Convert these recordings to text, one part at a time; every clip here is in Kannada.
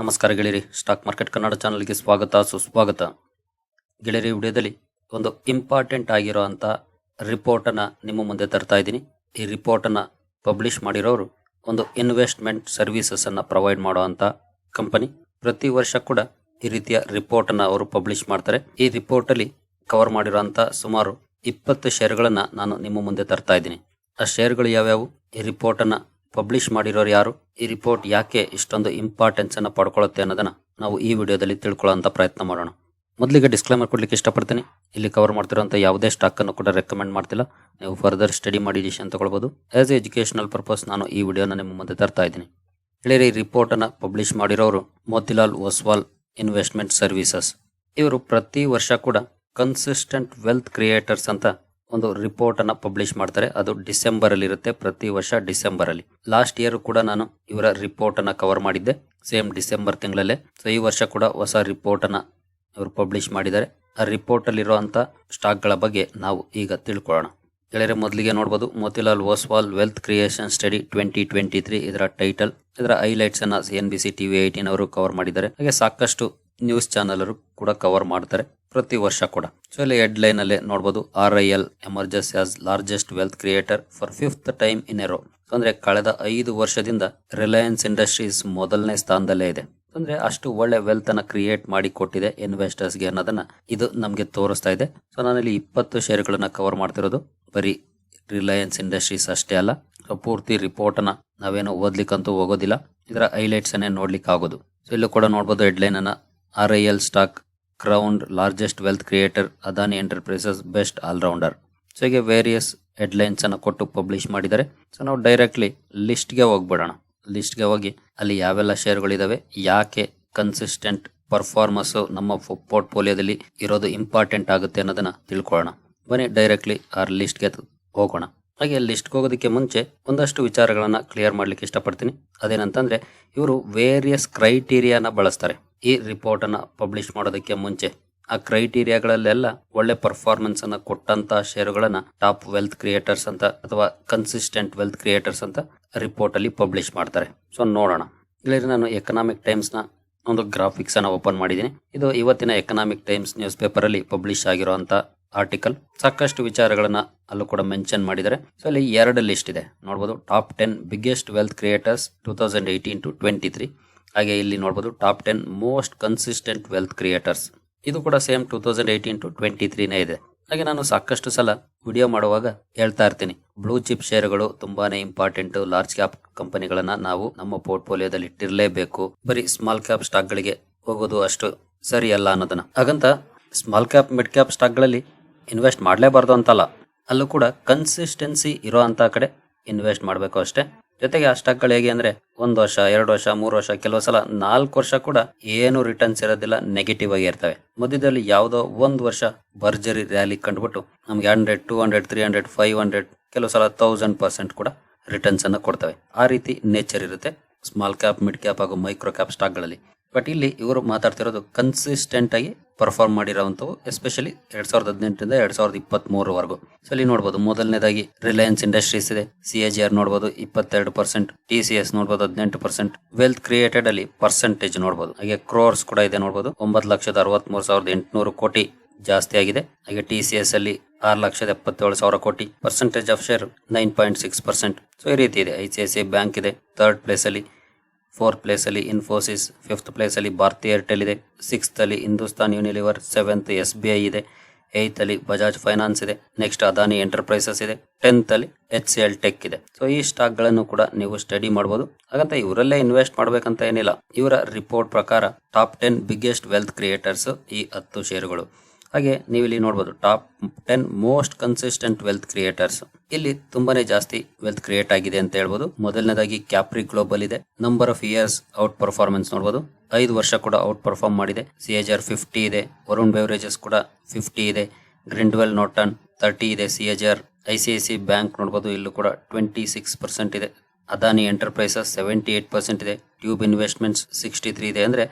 ನಮಸ್ಕಾರ ಗೆಳೆಯರಿ, ಸ್ಟಾಕ್ ಮಾರ್ಕೆಟ್ ಕನ್ನಡ ಚಾನಲ್ಗೆ ಸ್ವಾಗತ, ಸುಸ್ವಾಗತ. ಗೆಳೆಯರಿ ವಿಡಿಯೋದಲ್ಲಿ ಒಂದು ಇಂಪಾರ್ಟೆಂಟ್ ಆಗಿರೋ ಅಂಥ ರಿಪೋರ್ಟನ್ನು ನಿಮ್ಮ ಮುಂದೆ ತರ್ತಾ ಇದ್ದೀನಿ. ಈ ರಿಪೋರ್ಟನ್ನು ಪಬ್ಲಿಷ್ ಮಾಡಿರೋರು ಒಂದು ಇನ್ವೆಸ್ಟ್ಮೆಂಟ್ ಸರ್ವಿಸಸನ್ನು ಪ್ರೊವೈಡ್ ಮಾಡುವಂಥ ಕಂಪನಿ ಪ್ರತಿ ವರ್ಷ ಕೂಡ ಈ ರೀತಿಯ ರಿಪೋರ್ಟನ್ನು ಅವರು ಪಬ್ಲಿಷ್ ಮಾಡ್ತಾರೆ. ಈ ರಿಪೋರ್ಟಲ್ಲಿ ಕವರ್ ಮಾಡಿರೋಂಥ ಸುಮಾರು ಇಪ್ಪತ್ತು ಶೇರ್ಗಳನ್ನು ನಾನು ನಿಮ್ಮ ಮುಂದೆ ತರ್ತಾ ಇದ್ದೀನಿ. ಆ ಶೇರ್ಗಳು ಯಾವ್ಯಾವು? ಈ ರಿಪೋರ್ಟನ್ನು ಪಬ್ಲಿಷ್ ಮಾಡಿರೋರು ಯಾರು? ಈ ರಿಪೋರ್ಟ್ ಯಾಕೆ ಇಷ್ಟೊಂದು ಇಂಪಾರ್ಟೆನ್ಸ್ ಅನ್ನ ಪಡ್ಕೊಳ್ಳುತ್ತೆ ಅನ್ನೋದನ್ನ ನಾವು ಈ ವಿಡಿಯೋದಲ್ಲಿ ತಿಳ್ಕೊಳ್ಳೋಂಥ ಪ್ರಯತ್ನ ಮಾಡೋಣ. ಮೊದಲಿಗೆ ಡಿಸ್ಕ್ಲೈಮರ್ ಕೊಡ್ಲಿಕ್ಕೆ ಇಷ್ಟಪಡ್ತೀನಿ. ಇಲ್ಲಿ ಕವರ್ ಮಾಡ್ತಿರೋಂಥ ಯಾವುದೇ ಸ್ಟಾಕ್ ಅನ್ನು ಕೂಡ ರೆಕಮೆಂಡ್ ಮಾಡ್ತಿಲ್ಲ. ನೀವು ಫರ್ದರ್ ಸ್ಟಡಿ ಮಾಡಿ ಡಿಸಿಷನ್ ತಗೊಳ್ಬೋದು. ಆಸ್ ಎ ಎಜುಕೇಶನಲ್ ಪರ್ಪಸ್ ನಾನು ಈ ವಿಡಿಯೋನ ನಿಮ್ಮ ಮುಂದೆ ತರ್ತಾ ಇದ್ದೀನಿ. ಹೇಳಿರಿ ಈ ರಿಪೋರ್ಟ್ ಅನ್ನ ಪಬ್ಲಿಷ್ ಮಾಡಿರೋರು ಮೋತಿಲಾಲ್ ಒಸ್ವಾಲ್ ಇನ್ವೆಸ್ಟ್ಮೆಂಟ್ ಸರ್ವಿಸಸ್ ಇವರು ಪ್ರತಿ ವರ್ಷ ಕೂಡ ಕನ್ಸಿಸ್ಟೆಂಟ್ ವೆಲ್ತ್ ಕ್ರಿಯೇಟರ್ಸ್ ಅಂತ ಒಂದು ರಿಪೋರ್ಟ್ ಅನ್ನ ಪಬ್ಲಿಷ್ ಮಾಡ್ತಾರೆ. ಅದು ಡಿಸೆಂಬರ್ ಅಲ್ಲಿ ಇರುತ್ತೆ ಪ್ರತಿ ವರ್ಷ ಡಿಸೆಂಬರ್ ಅಲ್ಲಿ ಲಾಸ್ಟ್ ಇಯರ್ ಕೂಡ ನಾನು ಇವರ ರಿಪೋರ್ಟ್ ಅನ್ನ ಕವರ್ ಮಾಡಿದ್ದೆ, ಸೇಮ್ ಡಿಸೆಂಬರ್ ತಿಂಗಳಲ್ಲೇ. ಸೊ ಈ ವರ್ಷ ಕೂಡ ಹೊಸ ರಿಪೋರ್ಟ್ ಅನ್ನ ಇವರು ಪಬ್ಲಿಷ್ ಮಾಡಿದ್ದಾರೆ. ಆ ರಿಪೋರ್ಟ್ ಅಲ್ಲಿರುವಂತ ಸ್ಟಾಕ್ಗಳ ಬಗ್ಗೆ ನಾವು ಈಗ ತಿಳ್ಕೊಳ್ಳೋಣ. ಗೆಳೆಯರೆ, ಮೊದಲಿಗೆ ನೋಡಬಹುದು Motilal Oswal wealth creation study twenty twenty three ಇದರ ಟೈಟಲ್, ಇದರ ಹೈಲೈಟ್ಸ್ ಅನ್ನ N B C TV eighteen ಅವರು ಕವರ್ ಮಾಡಿದ್ದಾರೆ. ಹಾಗೆ ಸಾಕಷ್ಟು ನ್ಯೂಸ್ ಚಾನೆಲ್ ಕೂಡ ಕವರ್ ಮಾಡ್ತಾರೆ. ಪ್ರತಿ ವರ್ಷ ಕೂಡ. ಸೊ ಇಲ್ಲಿ ಹೆಡ್ ಲೈನ್ ಅಲ್ಲಿ ನೋಡಬಹುದು R I L emerges as largest wealth creator for fifth time in a row ಅಂದ್ರೆ ಕಳೆದ ಐದು ವರ್ಷದಿಂದ ರಿಲಯನ್ಸ್ ಇಂಡಸ್ಟ್ರೀಸ್ ಮೊದಲನೇ ಸ್ಥಾನದಲ್ಲೇ ಇದೆ. ಅಂದ್ರೆ ಅಷ್ಟು ಒಳ್ಳೆ ವೆಲ್ತ್ ಅನ್ನ ಕ್ರಿಯೇಟ್ ಮಾಡಿ ಕೊಟ್ಟಿದೆ ಇನ್ವೆಸ್ಟರ್ಸ್ಗೆ ಅನ್ನೋದನ್ನ ಇದು ನಮಗೆ ತೋರಿಸ್ತಾ ಇದೆ. ಸೊ ನಾನಿಲ್ಲಿ ಇಪ್ಪತ್ತು ಶೇರ್ಗಳನ್ನ ಕವರ್ ಮಾಡ್ತಿರೋದು. ಬರೀ ರಿಲಯನ್ಸ್ ಇಂಡಸ್ಟ್ರೀಸ್ ಅಷ್ಟೇ ಅಲ್ಲ. ಸೊ ಪೂರ್ತಿ ರಿಪೋರ್ಟ್ ಅನ್ನ ನಾವೇನು ಓದ್ಲಿಕ್ಕಂತೂ ಹೋಗೋದಿಲ್ಲ. ಇದರ ಹೈಲೈಟ್ಸ್ ಅನ್ನೇ ನೋಡ್ಲಿಕ್ಕೆ ಆಗೋದು ಸೊ ಇಲ್ಲೂ ಕೂಡ ನೋಡಬಹುದು ಹೆಡ್ಲೈನ್ ಅನ್ನ R I L stock crowned largest wealth creator Adani Enterprises best allrounder so ಹೀಗೆ ವೇರಿಯಸ್ ಹೆಡ್ಲೈನ್ಸ್ ಅನ್ನು ಕೊಟ್ಟು ಪಬ್ಲಿಷ್ ಮಾಡಿದ್ದಾರೆ. ಸೊ ನಾವು ಡೈರೆಕ್ಟ್ಲಿ ಲಿಸ್ಟ್ಗೆ ಹೋಗ್ಬಿಡೋಣ. ಲಿಸ್ಟ್ಗೆ ಹೋಗಿ ಅಲ್ಲಿ ಯಾವೆಲ್ಲ ಶೇರ್ಗಳಿದಾವೆ ಯಾಕೆ ಕನ್ಸಿಸ್ಟೆಂಟ್ ಪರ್ಫಾರ್ಮೆನ್ಸ್ ನಮ್ಮ ಪೋರ್ಟ್ಫೋಲಿಯೋದಲ್ಲಿ ಇರೋದು ಇಂಪಾರ್ಟೆಂಟ್ ಆಗುತ್ತೆ ಅನ್ನೋದನ್ನ ತಿಳ್ಕೊಳ್ಳೋಣ. ಬನ್ನಿ ಡೈರೆಕ್ಟ್ಲಿ ಆ ಲಿಸ್ಟ್ಗೆ ಹೋಗೋಣ. ಹಾಗೆ ಲಿಸ್ಟ್ಗೆ ಹೋಗೋದಕ್ಕೆ ಮುಂಚೆ ಒಂದಷ್ಟು ವಿಚಾರಗಳನ್ನು ಕ್ಲಿಯರ್ ಮಾಡ್ಲಿಕ್ಕೆ ಇಷ್ಟಪಡ್ತೀನಿ. ಅದೇನಂತಂದರೆ, ಇವರು ವೇರಿಯಸ್ ಕ್ರೈಟೀರಿಯಾನ ಬಳಸ್ತಾರೆ. ಈ ರಿಪೋರ್ಟನ್ನು ಪಬ್ಲಿಷ್ ಮಾಡೋದಕ್ಕೆ ಮುಂಚೆ ಆ ಕ್ರೈಟೀರಿಯಾಗಳಲ್ಲೆಲ್ಲ ಒಳ್ಳೆ ಪರ್ಫಾರ್ಮೆನ್ಸ್ ಅನ್ನ ಕೊಟ್ಟಂತ ಷೇರುಗಳನ್ನ ಟಾಪ್ ವೆಲ್ತ್ ಕ್ರಿಯೇಟರ್ಸ್ ಅಂತ ಅಥವಾ ಕನ್ಸಿಸ್ಟೆಂಟ್ ವೆಲ್ತ್ ಕ್ರಿಯೇಟರ್ಸ್ ಅಂತ ರಿಪೋರ್ಟ್ ಅಲ್ಲಿ ಪಬ್ಲಿಷ್ ಮಾಡ್ತಾರೆ. ಸೊ ನೋಡೋಣ. ಇಲ್ಲಿ ನಾನು ಎಕನಾಮಿಕ್ ಟೈಮ್ಸ್ನ ಒಂದು ಗ್ರಾಫಿಕ್ಸ್ ಅನ್ನ ಓಪನ್ ಮಾಡಿದ್ದೀನಿ. ಇದು ಇವತ್ತಿನ ಎಕನಾಮಿಕ್ ಟೈಮ್ಸ್ ನ್ಯೂಸ್ ಪೇಪರ್ ಅಲ್ಲಿ ಪಬ್ಲಿಷ್ ಆಗಿರುವಂತ ಆರ್ಟಿಕಲ್ ಸಾಕಷ್ಟು ವಿಚಾರಗಳನ್ನ ಅಲ್ಲೂ ಕೂಡ ಮೆನ್ಷನ್ ಮಾಡಿದ್ದಾರೆ. ಸೊ ಅಲ್ಲಿ ಎರಡು ಲಿಸ್ಟ್ ಇದೆ. ನೋಡಬಹುದು top ten biggest wealth creators two thousand eighteen to twenty three ಹಾಗೆ ಇಲ್ಲಿ ನೋಡ್ಬೋದು top ten most consistent wealth creators ಇದು ಕೂಡ same two thousand eighteen to twenty ತ್ರೀನೇ ಇದೆ. ಹಾಗೆ ನಾನು ಸಾಕಷ್ಟು ಸಲ ವಿಡಿಯೋ ಮಾಡುವಾಗ ಹೇಳ್ತಾ ಇರ್ತೀನಿ. ಬ್ಲೂ ಚಿಪ್ ಶೇರ್ಗಳು ತುಂಬಾನೇ ಇಂಪಾರ್ಟೆಂಟ್ ಲಾರ್ಜ್ ಕ್ಯಾಪ್ ಕಂಪನಿಗಳನ್ನ ನಾವು ನಮ್ಮ ಪೋರ್ಟ್ಫೋಲಿಯೋದಲ್ಲಿ ಇಟ್ಟಿರಲೇಬೇಕು. ಬರೀ ಸ್ಮಾಲ್ ಕ್ಯಾಪ್ ಸ್ಟಾಕ್ಗಳಿಗೆ ಹೋಗೋದು ಅಷ್ಟು ಸರಿ ಅಲ್ಲ ಅನ್ನೋದನ್ನ. ಹಾಗಂತ ಸ್ಮಾಲ್ ಕ್ಯಾಪ್ ಮಿಡ್ ಕ್ಯಾಪ್ ಸ್ಟಾಕ್ಗಳಲ್ಲಿ ಇನ್ವೆಸ್ಟ್ ಮಾಡಲೇಬಾರ್ದು ಅಂತಲ್ಲ. ಅಲ್ಲೂ ಕೂಡ ಕನ್ಸಿಸ್ಟೆನ್ಸಿ ಇರೋ ಅಂತ ಕಡೆ ಇನ್ವೆಸ್ಟ್ ಮಾಡಬೇಕು ಅಷ್ಟೇ. ಜೊತೆಗೆ ಆ ಸ್ಟಾಕ್ಗಳು ಹೇಗೆ ಅಂದ್ರೆ ಒಂದು ವರ್ಷ, ಎರಡು ವರ್ಷ, ಮೂರು ವರ್ಷ, ಕೆಲವು ಸಲ ನಾಲ್ಕು ವರ್ಷ ಕೂಡ ಏನು ರಿಟರ್ನ್ಸ್ ಇರೋದಿಲ್ಲ ನೆಗೆಟಿವ್ ಆಗಿ ಇರ್ತವೆ. ಮಧ್ಯದಲ್ಲಿ ಯಾವುದೋ ಒಂದು ವರ್ಷ ಭರ್ಜರಿ ರ್ಯಾಲಿ ಕಂಡುಬಿಟ್ಟು ನಮ್ಗೆ hundred two hundred three hundred five hundred ಕೆಲವು ಸಲ ತೌಸಂಡ್ ಪರ್ಸೆಂಟ್ ಕೂಡ ರಿಟರ್ನ್ಸ್ ಅನ್ನ ಕೊಡ್ತವೆ. ಆ ರೀತಿ ನೇಚರ್ ಇರುತ್ತೆ. ಸ್ಮಾಲ್ ಕ್ಯಾಪ್ ಮಿಡ್ ಕ್ಯಾಪ್ ಹಾಗೂ ಮೈಕ್ರೋ ಕ್ಯಾಪ್ ಸ್ಟಾಕ್ಗಳಲ್ಲಿ ಬಟ್ ಇಲ್ಲಿ ಇವರು ಮಾತಾಡ್ತಿರೋದು ಕನ್ಸಿಸ್ಟೆಂಟ್ ಆಗಿ ಪರ್ಫಾರ್ಮ್ ಮಾಡಿರೋವಂಥವು ಎಸ್ಪೆಷಲಿ ಎರಡ್ ಸಾವಿರದ ಹದಿನೆಂಟರಿಂದ ಎರಡ್ ಸಾವಿರದ ಇಪ್ಪತ್ತ್ ಮೂರವರೆಗೂ ಸೊ ಇಲ್ಲಿ ನೋಡಬಹುದು ಮೊದಲನೇದಾಗಿ ರಿಲಯನ್ಸ್ ಇಂಡಸ್ಟ್ರೀಸ್ ಇದೆ. ಸಿ ಎ ಜಿ ಆರ್ ನೋಡಬಹುದು ಇಪ್ಪತ್ತೆರಡು ಪರ್ಸೆಂಟ್ ಟಿ ಸಿ ಎಸ್ ನೋಡಬಹುದು ಹದಿನೆಂಟು ಪರ್ಸೆಂಟ್ ವೆಲ್ತ್ ಕ್ರಿಯೇಟೆಡ್ ಅಲ್ಲಿ ಪರ್ಸೆಂಟೇಜ್ ನೋಡಬಹುದು ಹಾಗೆ ಕ್ರೋರ್ಸ್ ಕೂಡ ಇದೆ ನೋಡಬಹುದು ಒಂಬತ್ತು ಲಕ್ಷದ ಅರವತ್ತ್ ಮೂರು ಸಾವಿರದ ಎಂಟುನೂರು ಕೋಟಿ ಜಾಸ್ತಿ ಆಗಿದೆ. ಹಾಗೆ ಟಿ ಸಿ ಎಸ್ ಅಲ್ಲಿ ಆರು ಲಕ್ಷದ ಎಪ್ಪತ್ತೇಳು ಸಾವಿರ ಕೋಟಿ percentage of share nine point six percent so ಈ ರೀತಿ ಇದೆ. I C I C bank ಇದೆ. ಥರ್ಡ್ ಪ್ಲೇಸ್ ಅಲ್ಲಿ ಫೋರ್ತ್ ಪ್ಲೇಸಲ್ಲಿ ಇನ್ಫೋಸಿಸ್ ಫಿಫ್ತ್ ಪ್ಲೇಸಲ್ಲಿ ಭಾರತಿ ಏರ್ಟೆಲ್ ಇದೆ. ಸಿಕ್ಸ್ತ್ ಅಲ್ಲಿ Hindustan Unilever seventh S B I ಇದೆ. ಏಯ್ತ್ ಅಲ್ಲಿ ಬಜಾಜ್ ಫೈನಾನ್ಸ್ ಇದೆ. ನೆಕ್ಸ್ಟ್ ಅದಾನಿ ಎಂಟರ್ಪ್ರೈಸಸ್ ಇದೆ. ಟೆಂತ್ ಅಲ್ಲಿ ಎಚ್ ಸಿ ಎಲ್ ಟೆಕ್ ಇದೆ. ಸೊ ಈ ಸ್ಟಾಕ್ಗಳನ್ನು ಕೂಡ ನೀವು ಸ್ಟಡಿ ಮಾಡಬಹುದು ಹಾಗಂತ ಇವರಲ್ಲೇ ಇನ್ವೆಸ್ಟ್ ಮಾಡಬೇಕಂತ ಏನಿಲ್ಲ. ಇವರ ರಿಪೋರ್ಟ್ ಪ್ರಕಾರ top ten biggest wealth creators ಈ ಹತ್ತು ಷೇರುಗಳು ಹಾಗೆ ನೀವು ಇಲ್ಲಿ ನೋಡಬಹುದು top ten most consistent wealth creators. ಇಲ್ಲಿ ತುಂಬಾನೇ ಜಾಸ್ತಿ ವೆಲ್ತ್ ಕ್ರಿಯೇಟ್ ಆಗಿದೆ ಅಂತ ಹೇಳ್ಬೋದು. ಮೊದಲನೇದಾಗಿ ಕ್ಯಾಪ್ರಿ ಗ್ಲೋಬಲ್ ಇದೆ. Number of years out performance ನೋಡಬಹುದು ಐದು ವರ್ಷ ಕೂಡ ಔಟ್ ಪರ್ಫಾರ್ಮ್ ಮಾಡಿದೆ. ಸಿ ಎಚ್ ಫಿಫ್ಟಿ ಇದೆ. ವರುಣ್ ಬೆವರೇಜಸ್ ಕೂಡ ಫಿಫ್ಟಿ ಇದೆ. ಗ್ರಿಂಡ್ವೆಲ್ ನೋಟನ್ ತರ್ಟಿ ಇದೆ. C H I C I C bank ನೋಡಬಹುದು ಇಲ್ಲೂ ಕೂಡ ಟ್ವೆಂಟಿ ಸಿಕ್ಸ್ ಪರ್ಸೆಂಟ್ ಇದೆ. Adani Enterprises seventy eight percent ಇದೆ. ಟ್ಯೂಬ್ ಇನ್ವೆಸ್ಟ್ಮೆಂಟ್ಸ್ ಸಿಕ್ಸ್ಟಿ ತ್ರೀ ಇದೆ. ಅಂದರೆ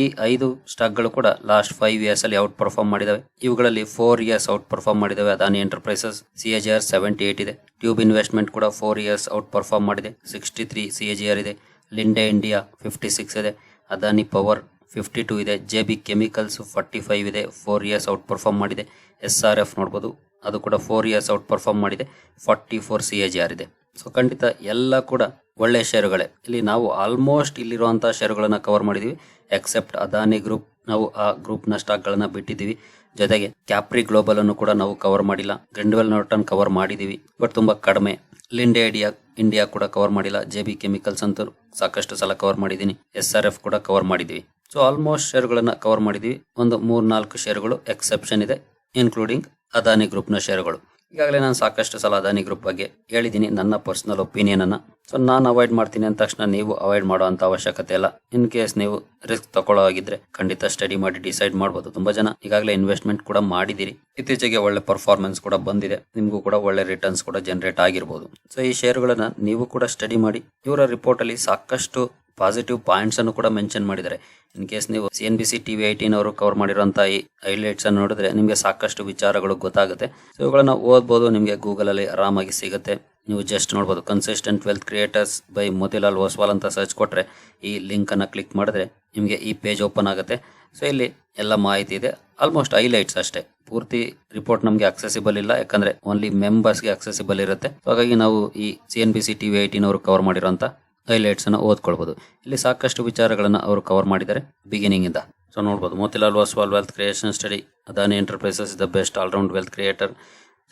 ಈ ಐದು ಸ್ಟಾಕ್ಗಳು ಕೂಡ ಲಾಸ್ಟ್ ಫೈವ್ ಇಯರ್ಸ್ ಅಲ್ಲಿ ಔಟ್ ಪರ್ಫಾರ್ಮ್ ಮಾಡಿದಾವೆ. ಇವುಗಳಲ್ಲಿ four years out perform ಮಾಡಿದಾವೆ Adani Enterprises C A G R seventy eight ಇದೆ. ಟ್ಯೂಬ್ ಇನ್ವೆಸ್ಟ್ಮೆಂಟ್ ಕೂಡ ಫೋರ್ ಇಯರ್ಸ್ ಔಟ್ ಪರ್ಫಾರ್ಮ್ ಮಾಡಿದೆ ಸಿಕ್ಸ್ಟಿ ತ್ರೀ ಸಿ ಇದೆ. ಲಿಂಡೆ ಇಂಡಿಯಾ ಫಿಫ್ಟಿ ಸಿಕ್ಸ್ ಇದೆ. ಅದಾನಿ ಪವರ್ ಫಿಫ್ಟಿ ಟೂ ಇದೆ. J B Chemicals forty five ಇದೆ. ಫೋರ್ ಇಯರ್ಸ್ ಔಟ್ ಪರ್ಫಾರ್ಮ್ ಮಾಡಿದೆ. ಎಸ್ ಆರ್ ಎಫ್ ನೋಡ್ಬೋದು. ಅದು ಕೂಡ ಫೋರ್ ಇಯರ್ಸ್ ಔಟ್ ಪರ್ಫಾರ್ಮ್ ಮಾಡಿದೆ. Forty four C A G R ಇದೆ. ಸೊ ಖಂಡಿತ ಎಲ್ಲ ಕೂಡ ಒಳ್ಳೆಯ ಷೇರುಗಳೇ ಇಲ್ಲಿ ನಾವು ಆಲ್ಮೋಸ್ಟ್ ಇಲ್ಲಿರುವಂಥ ಷೇರುಗಳನ್ನು ಕವರ್ ಮಾಡಿದೀವಿ. ಎಕ್ಸೆಪ್ಟ್ ಅದಾನಿ ಗ್ರೂಪ್ ನಾವು ಆ ಗ್ರೂಪ್ನ ಸ್ಟಾಕ್ಗಳನ್ನು ಬಿಟ್ಟಿದ್ದೀವಿ. ಜೊತೆಗೆ ಕ್ಯಾಪ್ರಿ ಗ್ಲೋಬಲ್ ಅನ್ನು ಕೂಡ ನಾವು ಕವರ್ ಮಾಡಿಲ್ಲ. ಗ್ರಿಂಡ್ವೆಲ್ ನೋಟನ್ ಕವರ್ ಮಾಡಿದೀವಿ. ಬಟ್ ತುಂಬಾ ಕಡಿಮೆ. ಲಿಂಡೆ ಐಡಿಯಾ ಇಂಡಿಯಾ ಕೂಡ ಕವರ್ ಮಾಡಿಲ್ಲ. ಜೆ ಬಿ ಕೆಮಿಕಲ್ಸ್ ಅಂತೂ ಸಾಕಷ್ಟು ಸಲ ಕವರ್ ಮಾಡಿದ್ದೀನಿ. ಎಸ್ ಆರ್ ಎಫ್ ಕೂಡ ಕವರ್ ಮಾಡಿದ್ದೀವಿ ಸೊ ಆಲ್ಮೋಸ್ಟ್ ಶೇರುಗಳನ್ನು ಕವರ್ ಮಾಡಿದ್ದೀವಿ ಒಂದು ಮೂರು ನಾಲ್ಕು ಶೇರುಗಳು ಎಕ್ಸೆಪ್ಷನ್ ಇದೆ ಇನ್ಕ್ಲೂಡಿಂಗ್ ಅದಾನಿ ಗ್ರೂಪ್ನ ಶೇರುಗಳು ಈಗಾಗಲೇ ನಾನು ಸಾಕಷ್ಟು ಸಲ ಅದಾನಿ ಗ್ರೂಪ್ ಬಗ್ಗೆ ಹೇಳಿದ್ದೀನಿ ನನ್ನ ಪರ್ಸನಲ್ ಒಪಿನಿಯನನ್ನು ಸೊ ನಾನು ಅವಾಯ್ಡ್ ಮಾಡ್ತೀನಿ ಅಂದ ತಕ್ಷಣ ನೀವು ಅವಾಯ್ಡ್ ಮಾಡುವಂತ ಅವಶ್ಯಕತೆ ಇಲ್ಲ. ಇನ್ ಕೇಸ್ ನೀವು ರಿಸ್ಕ್ ತಗೊಳ್ಳೋ ಆಗಿದ್ರೆ ಖಂಡಿತ ಸ್ಟಡಿ ಮಾಡಿ ಡಿಸೈಡ್ ಮಾಡ್ಬೋದು. ತುಂಬಾ ಜನ ಈಗಾಗಲೇ ಇನ್ವೆಸ್ಟ್ಮೆಂಟ್ ಕೂಡ ಮಾಡಿದಿರಿ ಇತ್ತೀಚೆಗೆ ಒಳ್ಳೆ ಪರ್ಫಾರ್ಮೆನ್ಸ್ ಕೂಡ ಬಂದಿದೆ. ನಿಮಗೂ ಕೂಡ ಒಳ್ಳೆ ರಿಟರ್ನ್ಸ್ ಕೂಡ ಜನರೇಟ್ ಆಗಿರ್ಬೋದು. ಸೊ ಈ ಶೇರುಗಳನ್ನು ನೀವು ಕೂಡ ಸ್ಟಡಿ ಮಾಡಿ. ಇವರ ರಿಪೋರ್ಟ್ ಅಲ್ಲಿ ಸಾಕಷ್ಟು ಪಾಸಿಟಿವ್ ಪಾಯಿಂಟ್ಸ್ ಅನ್ನು ಕೂಡ ಮೆನ್ಷನ್ ಮಾಡಿದ್ದಾರೆ. ಇನ್ ಕೇಸ್ ನೀವು C N B C TV eighteen ಅವರು ಕವರ್ ಮಾಡಿರುವಂತಹ ಈ ಹೈಲೈಟ್ಸ್ ಅನ್ನು ನೋಡಿದ್ರೆ ನಿಮಗೆ ಸಾಕಷ್ಟು ವಿಚಾರಗಳು ಗೊತ್ತಾಗುತ್ತೆ. ಸೊ ಇವುಗಳನ್ನ ಓದ್ಬೋದು, ನಿಮಗೆ ಗೂಗಲ್ ಅಲ್ಲಿ ಆರಾಮಾಗಿ ಸಿಗುತ್ತೆ. ನೀವು ಜಸ್ಟ್ ನೋಡ್ಬೋದು. Consistent wealth creators by Motilal Oswal ಅಂತ ಸರ್ಚ್ ಕೊಟ್ರೆ ಈ ಲಿಂಕ್ ಅನ್ನ ಕ್ಲಿಕ್ ಮಾಡಿದ್ರೆ ನಿಮಗೆ ಈ ಪೇಜ್ ಓಪನ್ ಆಗುತ್ತೆ. ಸೊ ಇಲ್ಲಿ ಎಲ್ಲ ಮಾಹಿತಿ ಇದೆ. ಆಲ್ಮೋಸ್ಟ್ ಹೈಲೈಟ್ಸ್ ಅಷ್ಟೇ. ಪೂರ್ತಿ ರಿಪೋರ್ಟ್ ನಮಗೆ ಅಕ್ಸೆಸಿಬಲ್ ಇಲ್ಲ. ಯಾಕಂದ್ರೆ ಓನ್ಲಿ ಮೆಂಬರ್ಸ್ಗೆ ಅಕ್ಸೆಸಿಬಲ್ ಇರುತ್ತೆ. ಹಾಗಾಗಿ ನಾವು ಈ C N B C TV ಐಟಿನವರು cover ಮಾಡಿರುವಂತ ಹೈಲೈಟ್ಸ್ ಅನ್ನು ಓದ್ಕೊಳ್ಬಹುದು ಇಲ್ಲಿ ಸಾಕಷ್ಟು ವಿಚಾರಗಳನ್ನು ಅವರು ಕವರ್ ಮಾಡಿದ್ದಾರೆ ಬಿಗಿನಿಂಗ್ ಇಂದ. ಸೊ ನೋಡ್ಬೋದು. Motilal Oswal wealth creation study Adani Enterprises the best allround wealth creator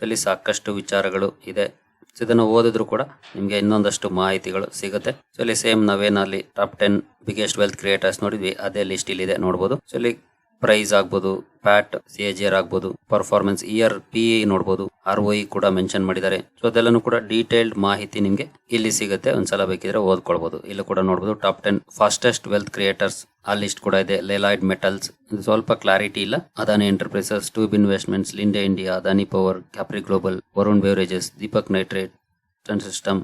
ಇಲ್ಲಿ ಸಾಕಷ್ಟು ವಿಚಾರಗಳು ಇದೆ. ಇದನ್ನು ಓದಿದ್ರು ಕೂಡ ನಿಮಗೆ ಇನ್ನೊಂದಷ್ಟು ಮಾಹಿತಿಗಳು ಸಿಗುತ್ತೆ. ಸೊ ಇಲ್ಲಿ same ನಾವೇನಲ್ಲಿ top ten biggest wealth creators ನೋಡಿದ್ವಿ, ಅದೇ ಲಿಸ್ಟ್ ಇಲ್ಲಿ ಇದೆ ನೋಡಬಹುದು ಸೊ ಇಲ್ಲಿ ಪ್ರೈಸ್ ಆಗ್ಬೋದು, ಪ್ಯಾಟ್ ಸಿ ಎರ್ ಆಗ್ಬೋದು, ಪರ್ಫಾರ್ಮೆನ್ಸ್ ಇಯರ್ ಪಿ ನೋಡಬಹುದು ಆರ್ ಒ ಕೂಡ ಮೆನ್ಷನ್ ಮಾಡಿದ್ದಾರೆ. ಸೊ ಅದೆಲ್ಲನೂ ಕೂಡ ಡೀಟೇಲ್ಡ್ ಮಾಹಿತಿ ನಿಮಗೆ ಇಲ್ಲಿ ಸಿಗುತ್ತೆ. ಒಂದ್ಸಲ ಬೇಕಿದ್ರೆ ಓದ್ಕೊಳ್ಬಹುದು ಇಲ್ಲಿ ಕೂಡ ನೋಡಬಹುದು top ten fastest wealth creators, ಆ ಲಿಸ್ಟ್ ಕೂಡ ಇದೆ. ಲೆಲಾಯ್ಡ್ ಮೆಟಲ್ಸ್ ಸ್ವಲ್ಪ ಕ್ಲಾರಿಟಿ ಇಲ್ಲ. Adani Enterprises Tube Investments Linde India Adani Power Capri Global Varun Beverages Deepak Nitrite system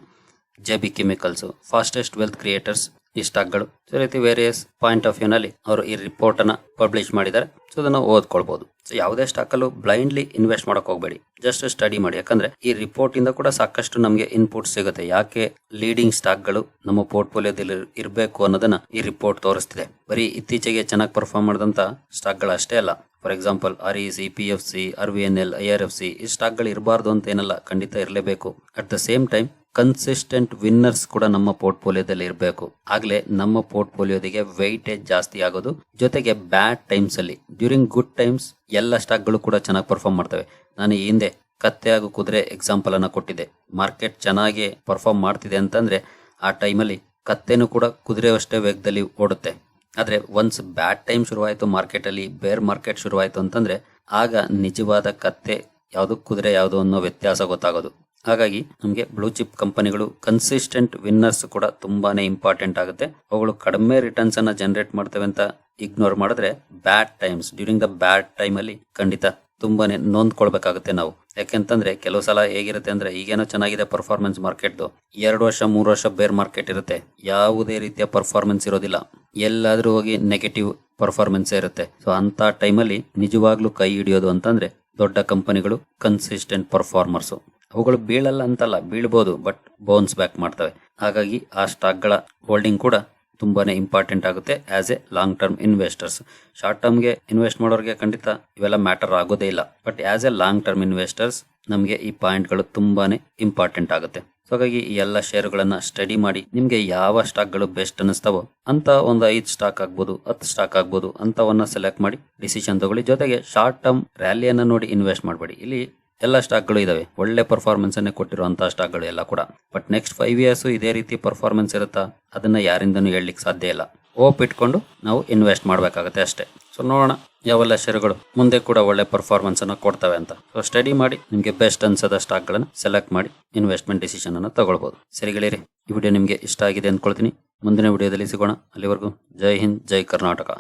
J B Chemicals fastest wealth creators ಈ ಸ್ಟಾಕ್ಗಳು. ಸೊ ರೀತಿ ವೇರಿಯಸ್ ಪಾಯಿಂಟ್ ಆಫ್ ವ್ಯೂ ನಲ್ಲಿ ಅವರು ಈ ರಿಪೋರ್ಟ್ ಅನ್ನ ಪಬ್ಲಿಷ್ ಮಾಡಿದ್ದಾರೆ. ಸೊ ಅದನ್ನ ಓದ್ಕೊಳ್ಬಹುದು ಸೊ ಯಾವುದೇ ಸ್ಟಾಕ್ ಅಲ್ಲೂ ಬ್ಲೈಂಡ್ಲಿ ಇನ್ವೆಸ್ಟ್ ಮಾಡಕ್ ಹೋಗಬೇಡಿ. ಜಸ್ಟ್ ಸ್ಟಡಿ ಮಾಡಿ. ಯಾಕಂದ್ರೆ ಈ ರಿಪೋರ್ಟ್ ಇಂದ ಕೂಡ ಸಾಕಷ್ಟು ನಮಗೆ ಇನ್ಪುಟ್ ಸಿಗುತ್ತೆ. ಯಾಕೆ ಲೀಡಿಂಗ್ ಸ್ಟಾಕ್ಗಳು ನಮ್ಮ ಪೋರ್ಟ್ಫೋಲಿಯೋದಲ್ಲಿ ಇರಬೇಕು ಅನ್ನೋದನ್ನ ಈ ರಿಪೋರ್ಟ್ ತೋರಿಸ್ತಿದೆ. ಬರೀ ಇತ್ತೀಚೆಗೆ ಚೆನ್ನಾಗಿ ಪರ್ಫಾರ್ಮ್ ಮಾಡಿದಂತ ಸ್ಟಾಕ್ಗಳು ಅಷ್ಟೇ ಅಲ್ಲ. For example R E C P F C R V N L I R F C ಈ ಸ್ಟಾಕ್ಗಳು ಇರಬಾರ್ದು ಅಂತ ಏನಲ್ಲ ಖಂಡಿತ ಇರಲೇಬೇಕು. At the same time consistent winners ಕೂಡ ನಮ್ಮ ಪೋರ್ಟ್ಫೋಲಿಯೋದಲ್ಲಿ ಇರಬೇಕು. ಆಗ್ಲೇ ನಮ್ಮ ಪೋರ್ಟ್ಫೋಲಿಯೋದಿಗೆ ವೈಟೇಜ್ ಜಾಸ್ತಿ ಆಗೋದು, ಜೊತೆಗೆ ಬ್ಯಾಡ್ ಟೈಮ್ಸ್ ಅಲ್ಲಿ. ಡ್ಯೂರಿಂಗ್ ಗುಡ್ ಟೈಮ್ಸ್ ಎಲ್ಲ ಸ್ಟಾಕ್ಗಳು ಕೂಡ ಚೆನ್ನಾಗಿ ಪರ್ಫಾರ್ಮ್ ಮಾಡ್ತವೆ. ನಾನು ಈ ಹಿಂದೆ ಕತ್ತೆ ಹಾಗೂ ಕುದುರೆ ಎಕ್ಸಾಂಪಲ್ ಅನ್ನ ಕೊಟ್ಟಿದ್ದೆ. ಮಾರ್ಕೆಟ್ ಚೆನ್ನಾಗಿ ಪರ್ಫಾರ್ಮ್ ಮಾಡ್ತಿದೆ ಅಂತಂದ್ರೆ, ಆ ಟೈಮಲ್ಲಿ ಕತ್ತೆನೂ ಕೂಡ ಕುದುರೆ ಅಷ್ಟೇ ವೇಗದಲ್ಲಿ ಓಡುತ್ತೆ. ಆದ್ರೆ ಒನ್ಸ್ ಬ್ಯಾಡ್ ಟೈಮ್ ಶುರುವಾಯಿತು ಮಾರ್ಕೆಟ್ ಅಲ್ಲಿ ಬೇರ್ ಮಾರ್ಕೆಟ್ ಶುರುವಾಯಿತು ಅಂತಂದ್ರೆ, ಆಗ ನಿಜವಾದ ಕತ್ತೆ ಯಾವುದು ಕುದುರೆ ಯಾವುದು ಅನ್ನೋ ವ್ಯತ್ಯಾಸ ಗೊತ್ತಾಗೋದು. ಹಾಗಾಗಿ ನಮಗೆ ಬ್ಲೂ ಚಿಪ್ ಕಂಪನಿಗಳು ಕನ್ಸಿಸ್ಟೆಂಟ್ ವಿನ್ನರ್ಸ್ ಕೂಡ ತುಂಬಾನೇ ಇಂಪಾರ್ಟೆಂಟ್ ಆಗುತ್ತೆ. ಅವುಗಳು ಕಡಿಮೆ ರಿಟರ್ನ್ಸ್ ಅನ್ನ ಜನರೇಟ್ ಮಾಡ್ತವೆ ಅಂತ ಇಗ್ನೋರ್ ಮಾಡಿದ್ರೆ bad times during the bad time ಅಲ್ಲಿ ಖಂಡಿತ ತುಂಬಾನೇ ನೊಂದ್ಕೊಳ್ಬೇಕಾಗುತ್ತೆ ನಾವು. ಯಾಕೆಂತಂದ್ರೆ ಕೆಲವು ಸಲ ಹೇಗಿರುತ್ತೆ ಅಂದ್ರೆ ಈಗೇನೋ ಚೆನ್ನಾಗಿದೆ ಪರ್ಫಾರ್ಮೆನ್ಸ್ ಮಾರ್ಕೆಟ್ದು ಎರಡು ವರ್ಷ, ಮೂರು ವರ್ಷ ಬೇರ್ ಮಾರ್ಕೆಟ್ ಇರುತ್ತೆ. ಯಾವುದೇ ರೀತಿಯ ಪರ್ಫಾರ್ಮೆನ್ಸ್ ಇರೋದಿಲ್ಲ. ಎಲ್ಲಾದ್ರೂ ಹೋಗಿ ನೆಗೆಟಿವ್ ಪರ್ಫಾರ್ಮೆನ್ಸ್ ಇರುತ್ತೆ. ಸೊ ಅಂತ ಟೈಮಲ್ಲಿ ನಿಜವಾಗ್ಲೂ ಕೈ ಹಿಡಿಯೋದು ಅಂತಂದ್ರೆ ದೊಡ್ಡ ಕಂಪನಿಗಳು ಕನ್ಸಿಸ್ಟೆಂಟ್ ಪರ್ಫಾರ್ಮರ್ಸ್ ಅವುಗಳು ಬೀಳಲ್ಲ ಅಂತಲ್ಲ, ಬೀಳ್ಬೋದು ಬಟ್ ಬೌನ್ಸ್ ಬ್ಯಾಕ್ ಮಾಡ್ತವೆ. ಹಾಗಾಗಿ ಆ ಸ್ಟಾಕ್ಗಳ ಹೋಲ್ಡಿಂಗ್ ಕೂಡ ತುಂಬಾನೇ ಇಂಪಾರ್ಟೆಂಟ್ ಆಗುತ್ತೆ as a long term investors short ಟರ್ಮ್ಗೆ invest ಮಾಡೋರಿಗೆ ಖಂಡಿತ ಇವೆಲ್ಲ ಮ್ಯಾಟರ್ ಆಗೋದೇ ಇಲ್ಲ. But as a long term investors ನಮಗೆ ಈ ಪಾಯಿಂಟ್ಗಳು ತುಂಬಾನೇ ಇಂಪಾರ್ಟೆಂಟ್ ಆಗುತ್ತೆ. ಸೊ ಹಾಗಾಗಿ ಈ ಎಲ್ಲ ಶೇರುಗಳನ್ನು ಸ್ಟಡಿ ಮಾಡಿ ನಿಮಗೆ ಯಾವ ಸ್ಟಾಕ್ಗಳು ಬೆಸ್ಟ್ ಅನಿಸ್ತಾವೋ ಅಂತ ಒಂದು ಐದು ಸ್ಟಾಕ್ ಆಗ್ಬೋದು, ಹತ್ತು ಸ್ಟಾಕ್ ಆಗ್ಬೋದು ಅಂತವನ್ನ ಸೆಲೆಕ್ಟ್ ಮಾಡಿ ಡಿಸಿಷನ್ ತಗೊಳ್ಳಿ. ಜೊತೆಗೆ ಶಾರ್ಟ್ ಟರ್ಮ್ ರ್ಯಾಲಿಯನ್ನು ನೋಡಿ ಇನ್ವೆಸ್ಟ್ ಮಾಡಬೇಡಿ. ಇಲ್ಲಿ ಎಲ್ಲ ಸ್ಟಾಕ್ಗಳು ಇದಾವೆ. ಒಳ್ಳೆ ಪರ್ಫಾರ್ಮೆನ್ಸ್ ಅನ್ನೇ ಕೊಟ್ಟಿರುವಂತಹ ಸ್ಟಾಕ್ಗಳು ಎಲ್ಲ ಕೂಡ. ಬಟ್ ನೆಕ್ಸ್ಟ್ ಫೈವ್ ಇಯರ್ಸ್ ಇದೇ ರೀತಿ ಪರ್ಫಾರ್ಮೆನ್ಸ್ ಇರುತ್ತಾ? ಅದನ್ನ ಯಾರಿಂದನೂ ಹೇಳಲಿಕ್ಕೆ ಸಾಧ್ಯ ಇಲ್ಲ. ಓಪ್ ಇಟ್ಕೊಂಡು ನಾವು ಇನ್ವೆಸ್ಟ್ ಮಾಡಬೇಕಾಗುತ್ತೆ ಅಷ್ಟೇ. ಸೊ ನೋಡೋಣ ಯಾವೆಲ್ಲ ಷೇರುಗಳು ಮುಂದೆ ಕೂಡ ಒಳ್ಳೆ ಪರ್ಫಾರ್ಮೆನ್ಸ್ ಅನ್ನ ಕೊಡ್ತವೆ ಅಂತ. ಸೊ ಸ್ಟಡಿ ಮಾಡಿ, ನಿಮಗೆ ಬೆಸ್ಟ್ ಅನ್ಸದ ಸ್ಟಾಕ್ ಗಳನ್ನ ಸೆಲೆಕ್ಟ್ ಮಾಡಿ ಇನ್ವೆಸ್ಟ್ಮೆಂಟ್ ಡಿಸಿಷನ್ ಅನ್ನ ತಗೊಳ್ಬಹುದು ಸರಿಗಳಿರಿ ಈ ವಿಡಿಯೋ ನಿಮಗೆ ಇಷ್ಟ ಆಗಿದೆ ಅಂದ್ಕೊಳ್ತೀನಿ. ಮುಂದಿನ ವಿಡಿಯೋದಲ್ಲಿ ಸಿಗೋಣ. ಅಲ್ಲಿವರೆಗೂ ಜೈ ಹಿಂದ್, ಜೈ ಕರ್ನಾಟಕ.